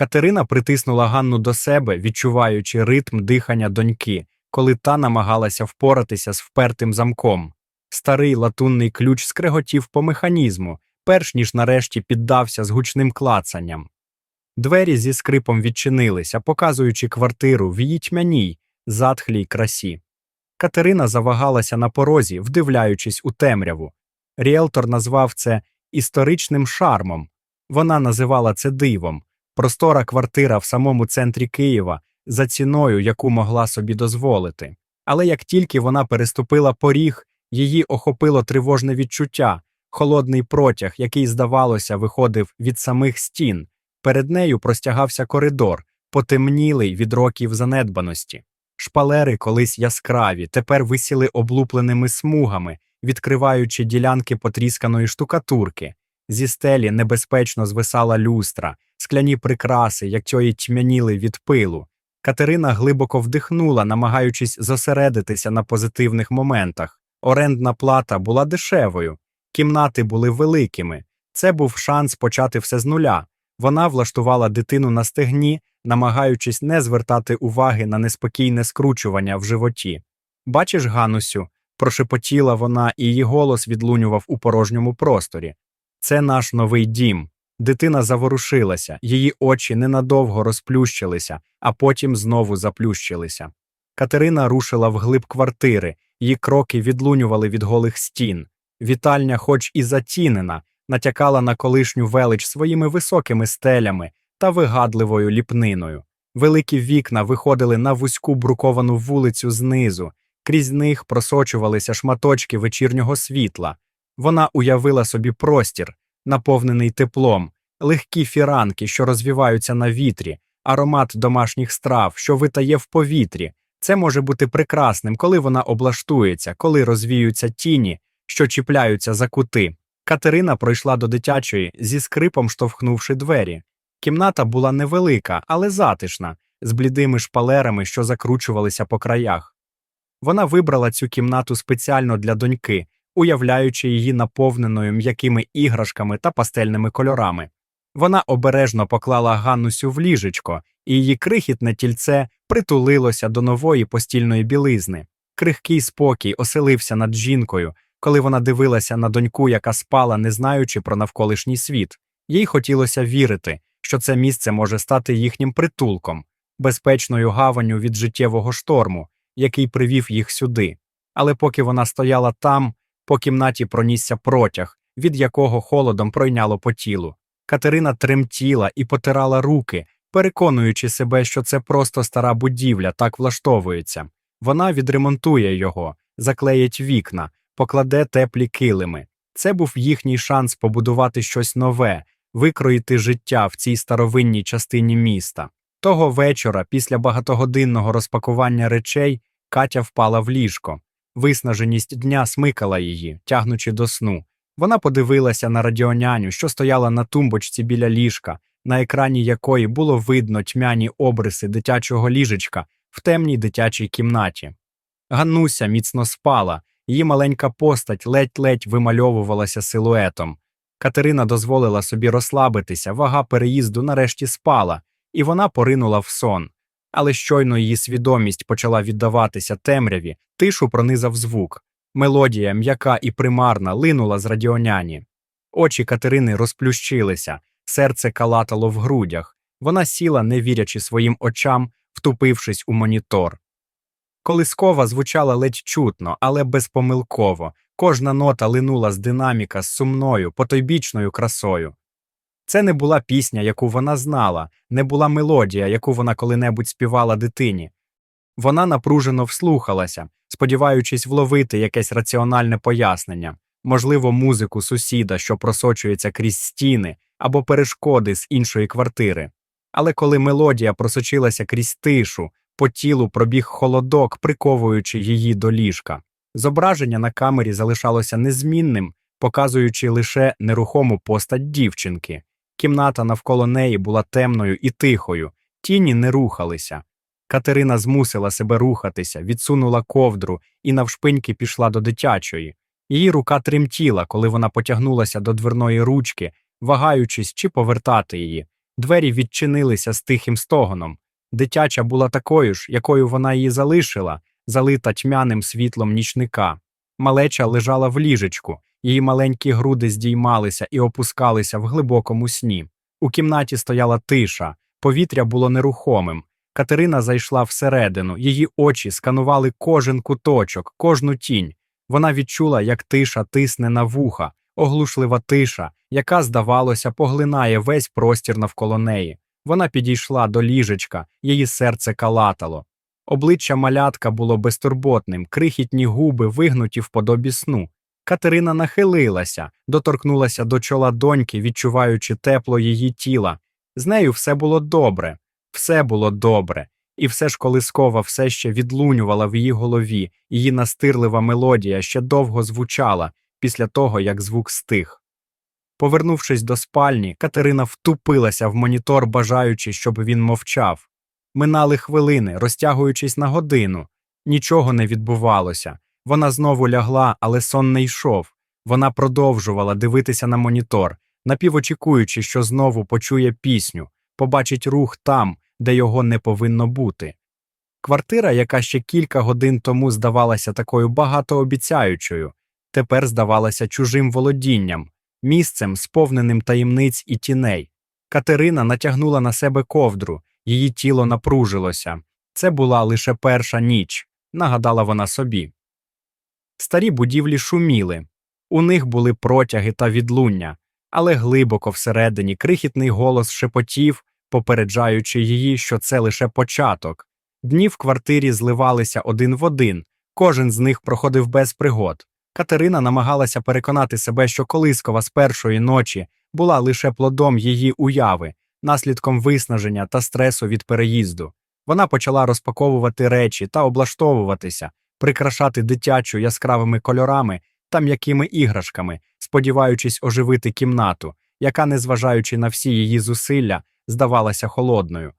Катерина притиснула Ганну до себе, відчуваючи ритм дихання доньки, коли та намагалася впоратися з впертим замком. Старий латунний ключ скреготів по механізму, перш ніж нарешті піддався з гучним клацанням. Двері зі скрипом відчинилися, показуючи квартиру в її тьмяній, затхлій красі. Катерина завагалася на порозі, вдивляючись у темряву. Ріелтор назвав це історичним шармом. Вона називала це дивом. Простора квартира в самому центрі Києва за ціною, яку могла собі дозволити. Але як тільки вона переступила поріг, її охопило тривожне відчуття, холодний протяг, який, здавалося, виходив від самих стін. Перед нею простягався коридор, потемнілий від років занедбаності. Шпалери, колись яскраві, тепер висіли облупленими смугами, відкриваючи ділянки потрісканої штукатурки. Зі стелі небезпечно звисала люстра, скляні прикраси, як тьої тьмяніли від пилу. Катерина глибоко вдихнула, намагаючись зосередитися на позитивних моментах. Орендна плата була дешевою, кімнати були великими. Це був шанс почати все з нуля. Вона влаштувала дитину на стегні, намагаючись не звертати уваги на неспокійне скручування в животі. Бачиш, Ганусю, прошепотіла вона, і її голос відлунював у порожньому просторі. Це наш новий дім. Дитина заворушилася, її очі ненадовго розплющилися, а потім знову заплющилися. Катерина рушила вглиб квартири, її кроки відлунювали від голих стін. Вітальня, хоч і затінена, натякала на колишню велич своїми високими стелями та вигадливою ліпниною. Великі вікна виходили на вузьку бруковану вулицю знизу, крізь них просочувалися шматочки вечірнього світла. Вона уявила собі простір, наповнений теплом, легкі фіранки, що розвіваються на вітрі, аромат домашніх страв, що витає в повітрі. Це може бути прекрасним, коли вона облаштується, коли розвіються тіні, що чіпляються за кути. Катерина пройшла до дитячої, зі скрипом штовхнувши двері. Кімната була невелика, але затишна, з блідими шпалерами, що закручувалися по краях. Вона вибрала цю кімнату спеціально для доньки, уявляючи її наповненою м'якими іграшками та пастельними кольорами. Вона обережно поклала Ганнусю в ліжечко, і її крихітне тільце притулилося до нової постільної білизни. Крихкий спокій оселився над жінкою, коли вона дивилася на доньку, яка спала, не знаючи про навколишній світ. Їй хотілося вірити, що це місце може стати їхнім притулком, безпечною гаванню від життєвого шторму, який привів їх сюди. Але поки вона стояла там, по кімнаті пронісся протяг, від якого холодом пройняло по тілу. Катерина тремтіла і потирала руки, переконуючи себе, що це просто стара будівля, так влаштовується. Вона відремонтує його, заклеїть вікна, покладе теплі килими. Це був їхній шанс побудувати щось нове, викроїти життя в цій старовинній частині міста. Того вечора, після багатогодинного розпакування речей, Катя впала в ліжко. Виснаженість дня смикала її, тягнучи до сну. Вона подивилася на радіоняню, що стояла на тумбочці біля ліжка, на екрані якої було видно тьмяні обриси дитячого ліжечка в темній дитячій кімнаті. Ганнуся міцно спала, її маленька постать ледь-ледь вимальовувалася силуетом. Катерина дозволила собі розслабитися, вага переїзду нарешті спала, і вона поринула в сон. Але щойно її свідомість почала віддаватися темряві, тишу пронизав звук. Мелодія, м'яка і примарна, линула з радіоняні. Очі Катерини розплющилися, серце калатало в грудях. Вона сіла, не вірячи своїм очам, втупившись у монітор. Колискова звучала ледь чутно, але безпомилково. Кожна нота линула з динаміка з сумною, потойбічною красою. Це не була пісня, яку вона знала, не була мелодія, яку вона коли-небудь співала дитині. Вона напружено вслухалася, сподіваючись вловити якесь раціональне пояснення, можливо, музику сусіда, що просочується крізь стіни, або перешкоди з іншої квартири. Але коли мелодія просочилася крізь тишу, по тілу пробіг холодок, приковуючи її до ліжка. Зображення на камері залишалося незмінним, показуючи лише нерухому постать дівчинки. Кімната навколо неї була темною і тихою, тіні не рухалися. Катерина змусила себе рухатися, відсунула ковдру і навшпиньки пішла до дитячої. Її рука тремтіла, коли вона потягнулася до дверної ручки, вагаючись чи повертати її. Двері відчинилися з тихим стогоном. Дитяча була такою ж, якою вона її залишила, залита тьмяним світлом нічника. Малеча лежала в ліжечку, її маленькі груди здіймалися і опускалися в глибокому сні. У кімнаті стояла тиша, повітря було нерухомим. Катерина зайшла всередину, її очі сканували кожен куточок, кожну тінь. Вона відчула, як тиша тисне на вуха, оглушлива тиша, яка, здавалося, поглинає весь простір навколо неї. Вона підійшла до ліжечка, її серце калатало. Обличчя малятка було безтурботним, крихітні губи вигнуті в подобі сну. Катерина нахилилася, доторкнулася до чола доньки, відчуваючи тепло її тіла. З нею все було добре, все було добре, і все ж колискова все ще відлунювала в її голові, її настирлива мелодія ще довго звучала після того, як звук стих. Повернувшись до спальні, Катерина втупилася в монітор, бажаючи, щоб він мовчав. Минали хвилини, розтягуючись на годину. Нічого не відбувалося. Вона знову лягла, але сон не йшов. Вона продовжувала дивитися на монітор, напівочікуючи, що знову почує пісню, побачить рух там, де його не повинно бути. Квартира, яка ще кілька годин тому здавалася такою багатообіцяючою, тепер здавалася чужим володінням, місцем, сповненим таємниць і тіней. Катерина натягнула на себе ковдру, її тіло напружилося. Це була лише перша ніч, нагадала вона собі. Старі будівлі шуміли, у них були протяги та відлуння, але глибоко всередині крихітний голос шепотів, попереджаючи її, що це лише початок. Дні в квартирі зливалися один в один, кожен з них проходив без пригод. Катерина намагалася переконати себе, що колискова з першої ночі була лише плодом її уяви, наслідком виснаження та стресу від переїзду. Вона почала розпаковувати речі та облаштовуватися, прикрашати дитячу яскравими кольорами та м'якими іграшками, сподіваючись оживити кімнату, яка, незважаючи на всі її зусилля, здавалася холодною.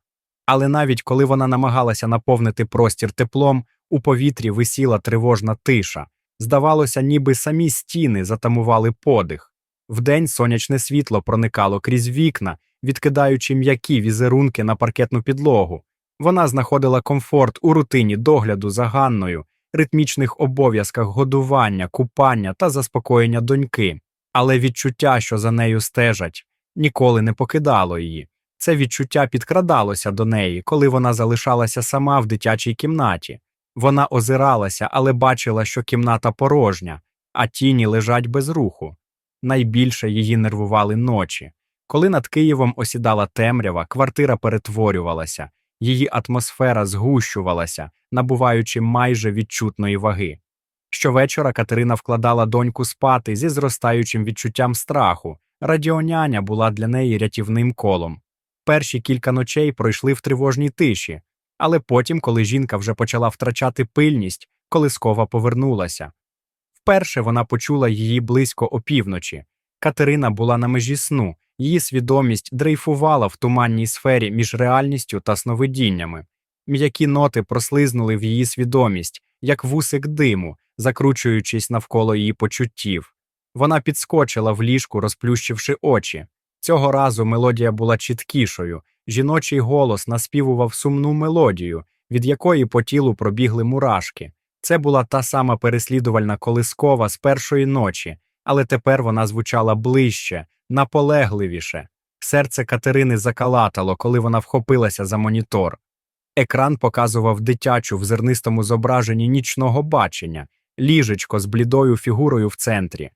Але навіть коли вона намагалася наповнити простір теплом, у повітрі висіла тривожна тиша. Здавалося, ніби самі стіни затамували подих. Вдень сонячне світло проникало крізь вікна, відкидаючи м'які візерунки на паркетну підлогу. Вона знаходила комфорт у рутині догляду за Ганною, ритмічних обов'язках годування, купання та заспокоєння доньки, але відчуття, що за нею стежать, ніколи не покидало її. Це відчуття підкрадалося до неї, коли вона залишалася сама в дитячій кімнаті. Вона озиралася, але бачила, що кімната порожня, а тіні лежать без руху. Найбільше її нервували ночі. Коли над Києвом осідала темрява, квартира перетворювалася, її атмосфера згущувалася, набуваючи майже відчутної ваги. Щовечора Катерина вкладала доньку спати зі зростаючим відчуттям страху. Радіоняня була для неї рятівним колом. Перші кілька ночей пройшли в тривожній тиші, але потім, коли жінка вже почала втрачати пильність, колискова повернулася. Вперше вона почула її близько опівночі. Катерина була на межі сну, її свідомість дрейфувала в туманній сфері між реальністю та сновидіннями. М'які ноти прослизнули в її свідомість, як вусик диму, закручуючись навколо її почуттів. Вона підскочила в ліжку, розплющивши очі. Цього разу мелодія була чіткішою, жіночий голос наспівував сумну мелодію, від якої по тілу пробігли мурашки. Це була та сама переслідувальна колискова з першої ночі, але тепер вона звучала ближче, наполегливіше. Серце Катерини закалатало, коли вона вхопилася за монітор. Екран показував дитячу в зернистому зображенні нічного бачення, ліжечко з блідою фігурою в центрі.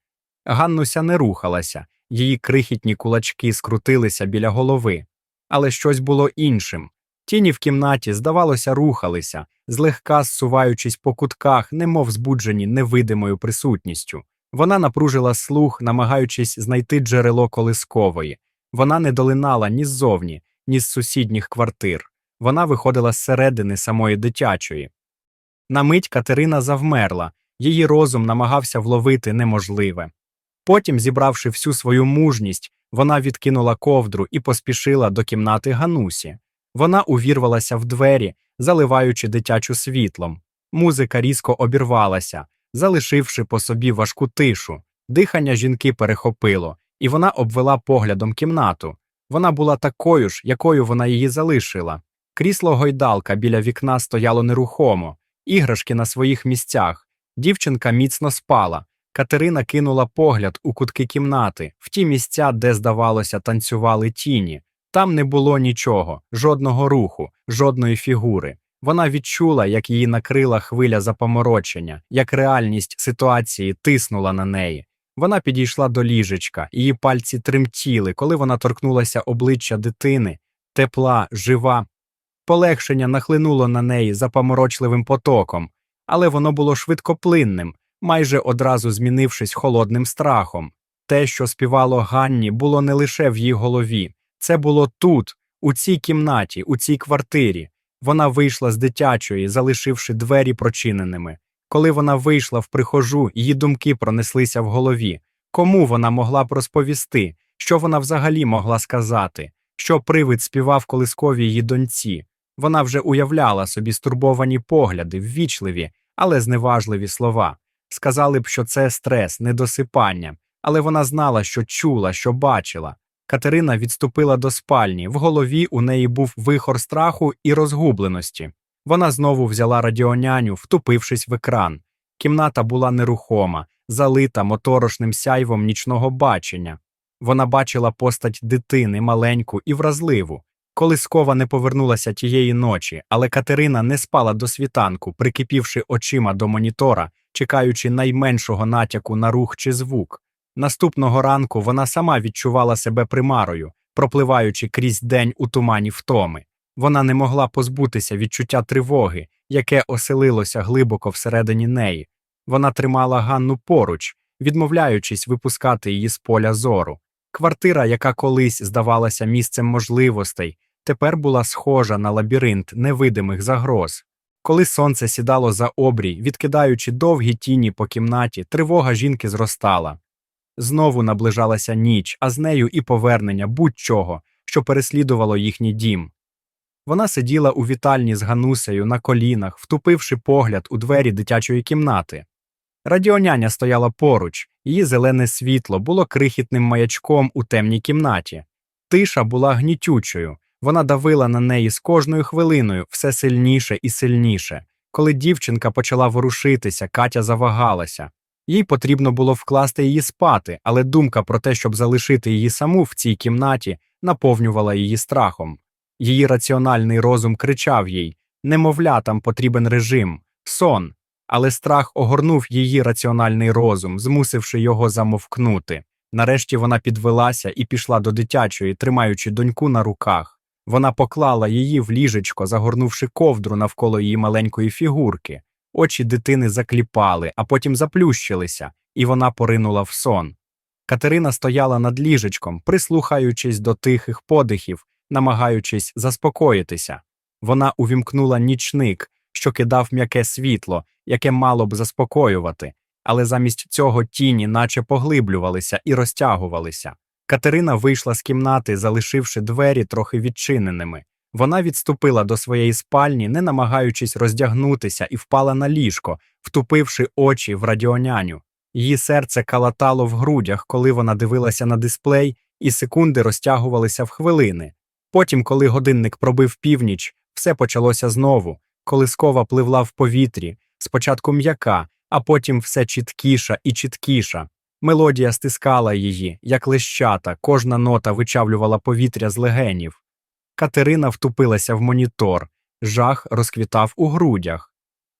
Ганнуся не рухалася, її крихітні кулачки скрутилися біля голови. Але щось було іншим. Тіні в кімнаті, здавалося, рухалися, злегка зсуваючись по кутках, немов збуджені невидимою присутністю. Вона напружила слух, намагаючись знайти джерело колискової. Вона не долинала ні ззовні, ні з сусідніх квартир. Вона виходила зсередини самої дитячої. На мить Катерина завмерла, її розум намагався вловити неможливе. Потім, зібравши всю свою мужність, вона відкинула ковдру і поспішила до кімнати Ганусі. Вона увірвалася в двері, заливаючи дитячу світлом. Музика різко обірвалася, залишивши по собі важку тишу. Дихання жінки перехопило, і вона обвела поглядом кімнату. Вона була такою ж, якою вона її залишила. Крісло гойдалка біля вікна стояло нерухомо, іграшки на своїх місцях. Дівчинка міцно спала. Катерина кинула погляд у кутки кімнати, в ті місця, де, здавалося, танцювали тіні. Там не було нічого, жодного руху, жодної фігури. Вона відчула, як її накрила хвиля запоморочення, як реальність ситуації тиснула на неї. Вона підійшла до ліжечка, її пальці тремтіли, коли вона торкнулася обличчя дитини, тепла, жива. Полегшення нахлинуло на неї запоморочливим потоком, але воно було швидкоплинним, майже одразу змінившись холодним страхом. Те, що співало Ганні, було не лише в її голові, це було тут, у цій кімнаті, у цій квартирі. Вона вийшла з дитячої, залишивши двері прочиненими. Коли вона вийшла в прихожу, її думки пронеслися в голові. Кому вона могла б розповісти, що вона взагалі могла сказати, що привид співав колисковій її доньці. Вона вже уявляла собі стурбовані погляди, ввічливі, але зневажливі слова. Сказали б, що це стрес, недосипання, але вона знала, що чула, що бачила. Катерина відступила до спальні, в голові у неї був вихор страху і розгубленості. Вона знову взяла радіоняню, втупившись в екран. Кімната була нерухома, залита моторошним сяйвом нічного бачення. Вона бачила постать дитини маленьку і вразливу. Колискова не повернулася тієї ночі, але Катерина не спала до світанку, прикипівши очима до монітора, чекаючи найменшого натяку на рух чи звук. Наступного ранку вона сама відчувала себе примарою, пропливаючи крізь день у тумані втоми. Вона не могла позбутися відчуття тривоги, яке оселилося глибоко всередині неї. Вона тримала Ганну поруч, відмовляючись випускати її з поля зору. Квартира, яка колись здавалася місцем можливостей, тепер була схожа на лабіринт невидимих загроз. Коли сонце сідало за обрій, відкидаючи довгі тіні по кімнаті, тривога жінки зростала. Знову наближалася ніч, а з нею і повернення будь-чого, що переслідувало їхній дім. Вона сиділа у вітальні з Ганусею на колінах, втупивши погляд у двері дитячої кімнати. Радіоняня стояла поруч, її зелене світло було крихітним маячком у темній кімнаті. Тиша була гнітючою, вона давила на неї з кожною хвилиною все сильніше і сильніше. Коли дівчинка почала ворушитися, Катя завагалася. Їй потрібно було вкласти її спати, але думка про те, щоб залишити її саму в цій кімнаті, наповнювала її страхом. Її раціональний розум кричав їй немовлятам потрібен режим, сон, але страх огорнув її раціональний розум, змусивши його замовкнути. Нарешті вона підвелася і пішла до дитячої, тримаючи доньку на руках. Вона поклала її в ліжечко, загорнувши ковдру навколо її маленької фігурки. Очі дитини закліпали, а потім заплющилися, і вона поринула в сон. Катерина стояла над ліжечком, прислухаючись до тихих подихів, намагаючись заспокоїтися. Вона увімкнула нічник, що кидав м'яке світло, яке мало б заспокоювати, але замість цього тіні наче поглиблювалися і розтягувалися. Катерина вийшла з кімнати, залишивши двері трохи відчиненими. Вона відступила до своєї спальні, не намагаючись роздягнутися, і впала на ліжко, втупивши очі в радіоняню. Її серце калатало в грудях, коли вона дивилася на дисплей, і секунди розтягувалися в хвилини. Потім, коли годинник пробив північ, все почалося знову, колискова пливла в повітрі, спочатку м'яка, а потім все чіткіша і чіткіша. Мелодія стискала її, як лещата, кожна нота вичавлювала повітря з легенів. Катерина втупилася в монітор, жах розквітав у грудях.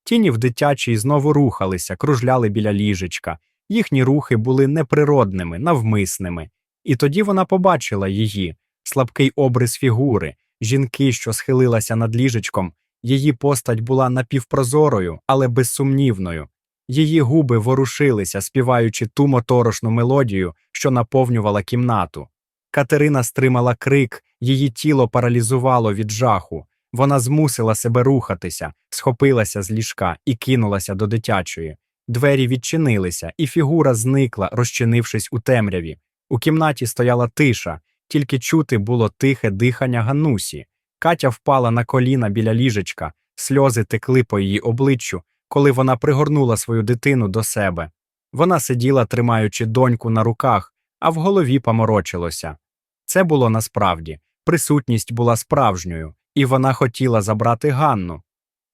Тіні в дитячій знову рухалися, кружляли біля ліжечка. Їхні рухи були неприродними, навмисними. І тоді вона побачила її, слабкий обрис фігури, жінки, що схилилася над ліжечком. Її постать була напівпрозорою, але безсумнівною. Її губи ворушилися, співаючи ту моторошну мелодію, що наповнювала кімнату. Катерина стримала крик, її тіло паралізувало від жаху. Вона змусила себе рухатися, схопилася з ліжка і кинулася до дитячої. Двері відчинилися, і фігура зникла, розчинившись у темряві. У кімнаті стояла тиша, тільки чути було тихе дихання Ганусі. Катя впала на коліна біля ліжечка, сльози текли по її обличчю, коли вона пригорнула свою дитину до себе. Вона сиділа, тримаючи доньку на руках, а в голові поморочилося. Це було насправді. Присутність була справжньою, і вона хотіла забрати Ганну.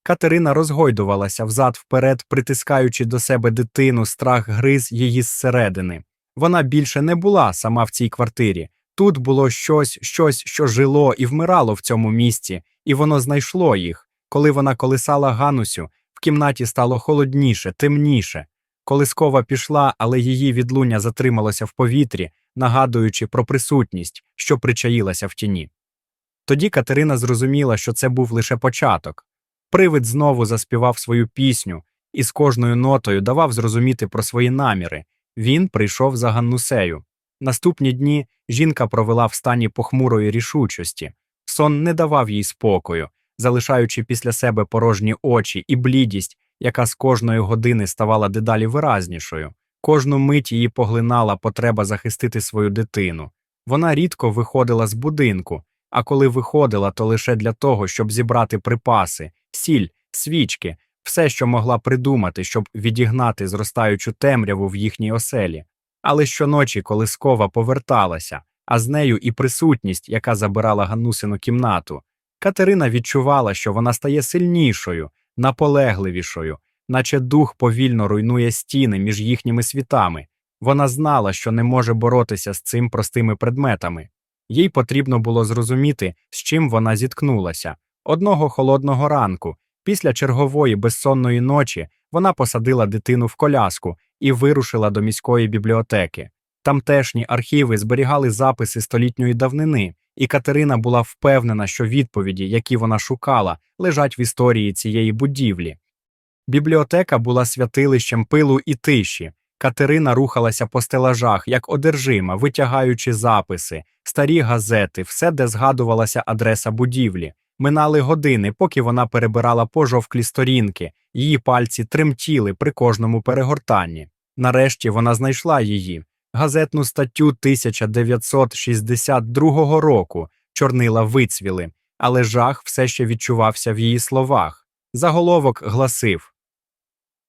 Катерина розгойдувалася взад вперед, притискаючи до себе дитину, страх гриз її зсередини. Вона більше не була сама в цій квартирі. Тут було щось, щось, що жило і вмирало в цьому місці, і воно знайшло їх. Коли вона колисала Ганусю, кімнаті стало холодніше, темніше. Колискова пішла, але її відлуння затрималося в повітрі, нагадуючи про присутність, що причаїлася в тіні. Тоді Катерина зрозуміла, що це був лише початок. Привид знову заспівав свою пісню і з кожною нотою давав зрозуміти про свої наміри. Він прийшов за Ганнусею. Наступні дні жінка провела в стані похмурої рішучості. Сон не давав їй спокою, залишаючи після себе порожні очі і блідість, яка з кожної години ставала дедалі виразнішою. Кожну мить її поглинала потреба захистити свою дитину. Вона рідко виходила з будинку, а коли виходила, то лише для того, щоб зібрати припаси, сіль, свічки, все, що могла придумати, щоб відігнати зростаючу темряву в їхній оселі. Але щоночі колискова поверталася, а з нею і присутність, яка забирала Ганнусину кімнату. Катерина відчувала, що вона стає сильнішою, наполегливішою, наче дух повільно руйнує стіни між їхніми світами. Вона знала, що не може боротися з цим простими предметами. Їй потрібно було зрозуміти, з чим вона зіткнулася. Одного холодного ранку, після чергової безсонної ночі, вона посадила дитину в коляску і вирушила до міської бібліотеки. Тамтешні архіви зберігали записи столітньої давнини, і Катерина була впевнена, що відповіді, які вона шукала, лежать в історії цієї будівлі. Бібліотека була святилищем пилу і тиші. Катерина рухалася по стелажах, як одержима, витягаючи записи, старі газети, все, де згадувалася адреса будівлі. Минали години, поки вона перебирала пожовклі сторінки, її пальці тремтіли при кожному перегортанні. Нарешті вона знайшла її газетну статтю 1962 року, чорнила вицвіли, але жах все ще відчувався в її словах. Заголовок гласив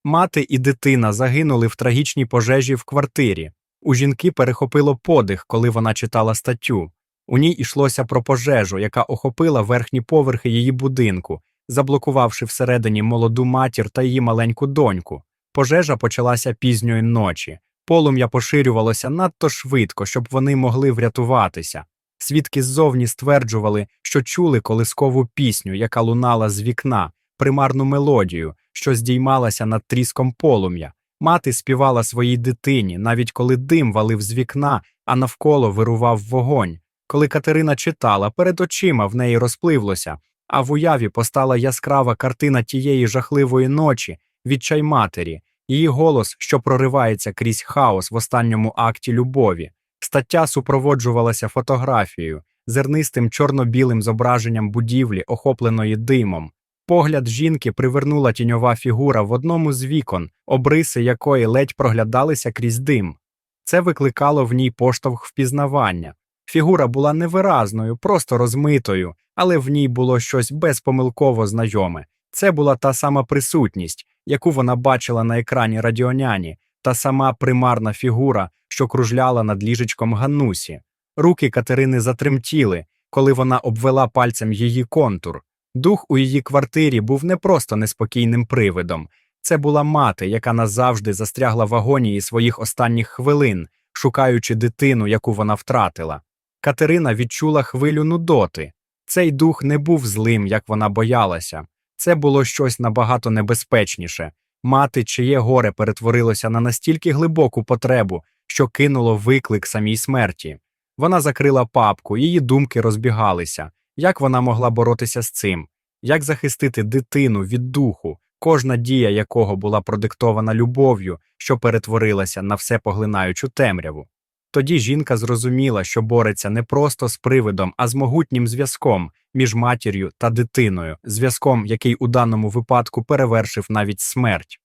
Мати і дитина загинули в трагічній пожежі в квартирі. У жінки перехопило подих, коли вона читала статтю. У ній йшлося про пожежу, яка охопила верхні поверхи її будинку, заблокувавши всередині молоду матір та її маленьку доньку. Пожежа почалася пізньої ночі. Полум'я поширювалося надто швидко, щоб вони могли врятуватися. Свідки ззовні стверджували, що чули колискову пісню, яка лунала з вікна, примарну мелодію, що здіймалася над тріском полум'я. Мати співала своїй дитині, навіть коли дим валив з вікна, а навколо вирував вогонь. Коли Катерина читала, перед очима в неї розпливлося, а в уяві постала яскрава картина тієї жахливої ночі, відчай матері, її голос, що проривається крізь хаос в останньому акті любові. Стаття супроводжувалася фотографією, зернистим чорно-білим зображенням будівлі, охопленої димом. Погляд жінки привернула тіньова фігура в одному з вікон, обриси якої ледь проглядалися крізь дим. Це викликало в ній поштовх впізнавання. Фігура була невиразною, просто розмитою, але в ній було щось безпомилково знайоме. Це була та сама присутність, яку вона бачила на екрані радіоняні, та сама примарна фігура, що кружляла над ліжечком Ганнусі. Руки Катерини затремтіли, коли вона обвела пальцем її контур. Дух у її квартирі був не просто неспокійним привидом. Це була мати, яка назавжди застрягла в агонії своїх останніх хвилин, шукаючи дитину, яку вона втратила. Катерина відчула хвилю нудоти. Цей дух не був злим, як вона боялася. Це було щось набагато небезпечніше. Мати, чиє горе перетворилося на настільки глибоку потребу, що кинуло виклик самій смерті. Вона закрила папку, її думки розбігалися. Як вона могла боротися з цим? Як захистити дитину від духу, кожна дія якого була продиктована любов'ю, що перетворилася на всепоглинаючу темряву? Тоді жінка зрозуміла, що бореться не просто з привидом, а з могутнім зв'язком між матір'ю та дитиною, зв'язком, який у даному випадку перевершив навіть смерть.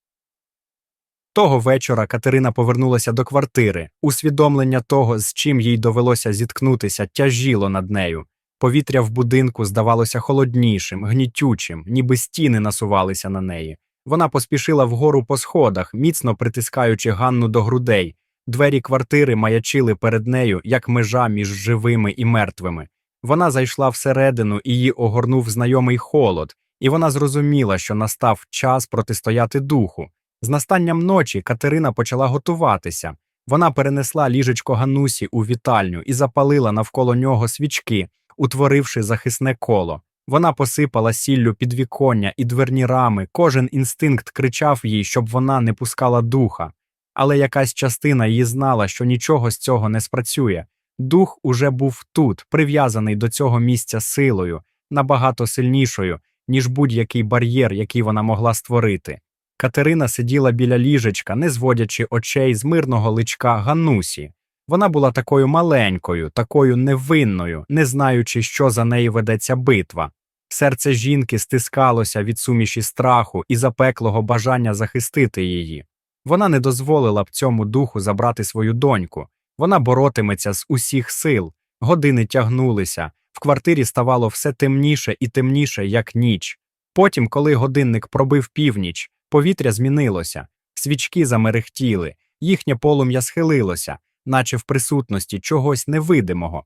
Того вечора Катерина повернулася до квартири. Усвідомлення того, з чим їй довелося зіткнутися, тяжіло над нею. Повітря в будинку здавалося холоднішим, гнітючим, ніби стіни насувалися на неї. Вона поспішила вгору по сходах, міцно притискаючи Ганну до грудей. Двері квартири маячили перед нею, як межа між живими і мертвими. Вона зайшла всередину і її огорнув знайомий холод, і вона зрозуміла, що настав час протистояти духу. З настанням ночі Катерина почала готуватися. Вона перенесла ліжечко Ганусі у вітальню і запалила навколо нього свічки, утворивши захисне коло. Вона посипала сіллю підвіконня і дверні рами, кожен інстинкт кричав їй, щоб вона не пускала духа. Але якась частина її знала, що нічого з цього не спрацює. Дух уже був тут, прив'язаний до цього місця силою, набагато сильнішою, ніж будь-який бар'єр, який вона могла створити. Катерина сиділа біля ліжечка, не зводячи очей з мирного личка Ганусі. Вона була такою маленькою, такою невинною, не знаючи, що за неї ведеться битва. Серце жінки стискалося від суміші страху і запеклого бажання захистити її. Вона не дозволила б цьому духу забрати свою доньку. Вона боротиметься з усіх сил. Години тягнулися, в квартирі ставало все темніше і темніше, як ніч. Потім, коли годинник пробив північ, повітря змінилося, свічки замерехтіли, їхнє полум'я схилилося, наче в присутності чогось невидимого.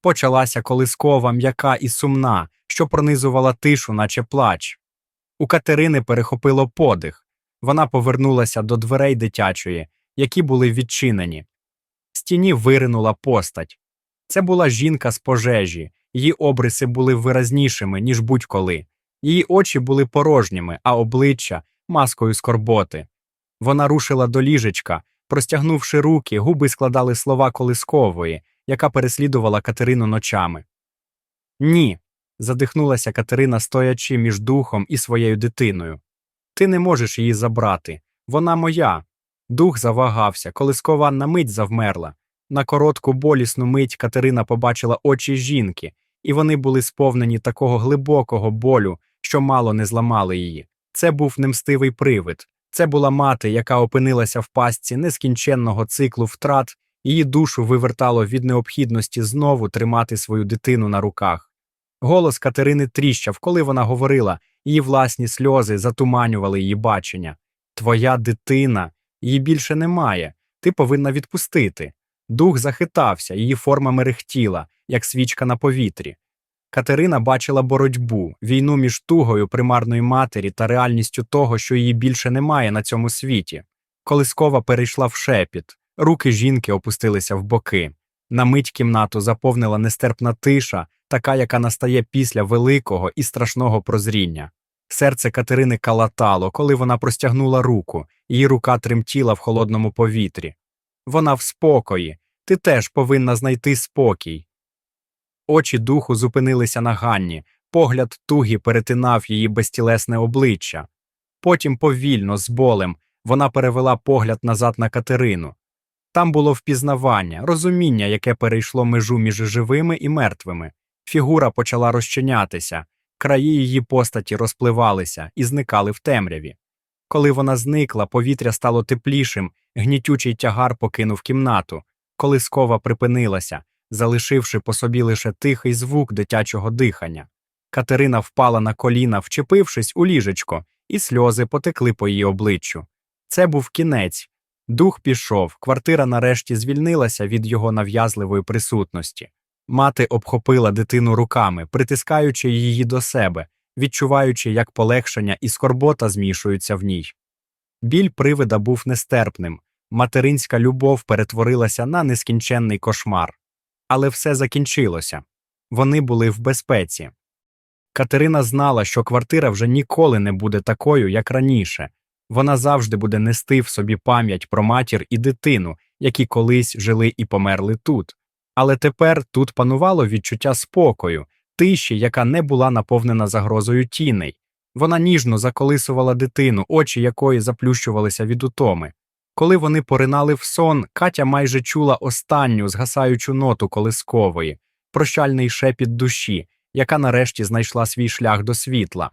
Почалася колискова м'яка і сумна, що пронизувала тишу, наче плач. У Катерини перехопило подих. Вона повернулася до дверей дитячої, які були відчинені. Тіні виринула постать. Це була жінка з пожежі, її обриси були виразнішими, ніж будь-коли. Її очі були порожніми, а обличчя маскою скорботи. Вона рушила до ліжечка, простягнувши руки, губи складали слова колискової, яка переслідувала Катерину ночами. Ні, задихнулася Катерина, стоячи між духом і своєю дитиною. Ти не можеш її забрати. Вона моя. Дух завагався, колискова на мить завмерла. На коротку болісну мить Катерина побачила очі жінки, і вони були сповнені такого глибокого болю, що мало не зламали її. Це був немстивий привид. Це була мати, яка опинилася в пастці нескінченного циклу втрат, її душу вивертало від необхідності знову тримати свою дитину на руках. Голос Катерини тріщав, коли вона говорила, її власні сльози затуманювали її бачення. Твоя дитина, її більше немає, ти повинна відпустити. Дух захитався, її форма мерехтіла, як свічка на повітрі. Катерина бачила боротьбу, війну між тугою примарної матері та реальністю того, що її більше немає на цьому світі. Колискова перейшла в шепіт, руки жінки опустилися в боки. На мить кімнату заповнила нестерпна тиша, така, яка настає після великого і страшного прозріння. Серце Катерини калатало, коли вона простягнула руку, її рука тремтіла в холодному повітрі. Вона в спокої, ти теж повинна знайти спокій. Очі духу зупинилися на Ганні, погляд тугі перетинав її безтілесне обличчя. Потім повільно, з болем, вона перевела погляд назад на Катерину. Там було впізнавання, розуміння, яке перейшло межу між живими і мертвими. Фігура почала розчинятися, краї її постаті розпливалися і зникали в темряві. Коли вона зникла, повітря стало теплішим, гнітючий тягар покинув кімнату, колискова припинилася, залишивши по собі лише тихий звук дитячого дихання. Катерина впала на коліна, вчепившись у ліжечко, і сльози потекли по її обличчю. Це був кінець. Дух пішов, квартира нарешті звільнилася від його нав'язливої присутності. Мати обхопила дитину руками, притискаючи її до себе, відчуваючи, як полегшення і скорбота змішуються в ній. Біль привида був нестерпним, материнська любов перетворилася на нескінченний кошмар. Але все закінчилося вони були в безпеці. Катерина знала, що квартира вже ніколи не буде такою, як раніше. Вона завжди буде нести в собі пам'ять про матір і дитину, які колись жили і померли тут. Але тепер тут панувало відчуття спокою, тиші, яка не була наповнена загрозою тіней. Вона ніжно заколисувала дитину, очі якої заплющувалися від утоми. Коли вони поринали в сон, Катя майже чула останню згасаючу ноту колискової, прощальний шепіт душі, яка нарешті знайшла свій шлях до світла.